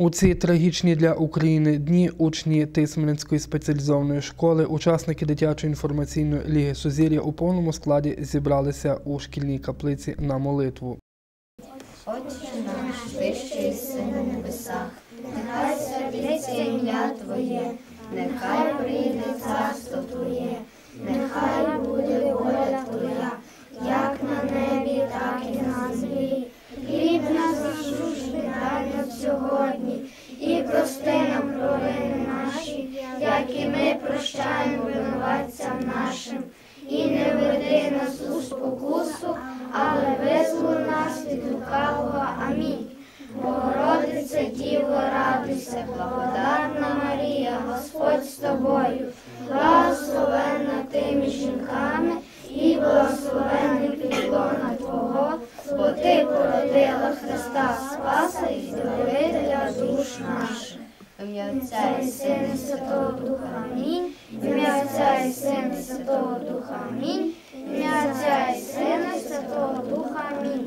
У ці трагічні для України дні учні Тисменницької спеціалізованої школи, учасники дитячої інформаційної ліги Сузір'я у повному складі зібралися у шкільній каплиці на молитву. Отче наш, ти що єси на небесах, нехай святиться ім'я Твоє, нехай прийде царство Твоє, нехай буде воля Твоя, як на небі, так і на землі. Як і ми прощаємо винуватцям нашим, і не веди нас у спокусу, але визволи нас від лукавого. Амінь. Богородице Діво, радуйся, благодатна Марія, Господь з тобою, благословенна ти між жінками, і благословенний підлона Твого, бо ти породила Христа Спаса і Збавителя душ наших. Ім'я Отця і Сина Святого Духа Амінь. Ім'я Отця і Сина Святого Духа Амінь.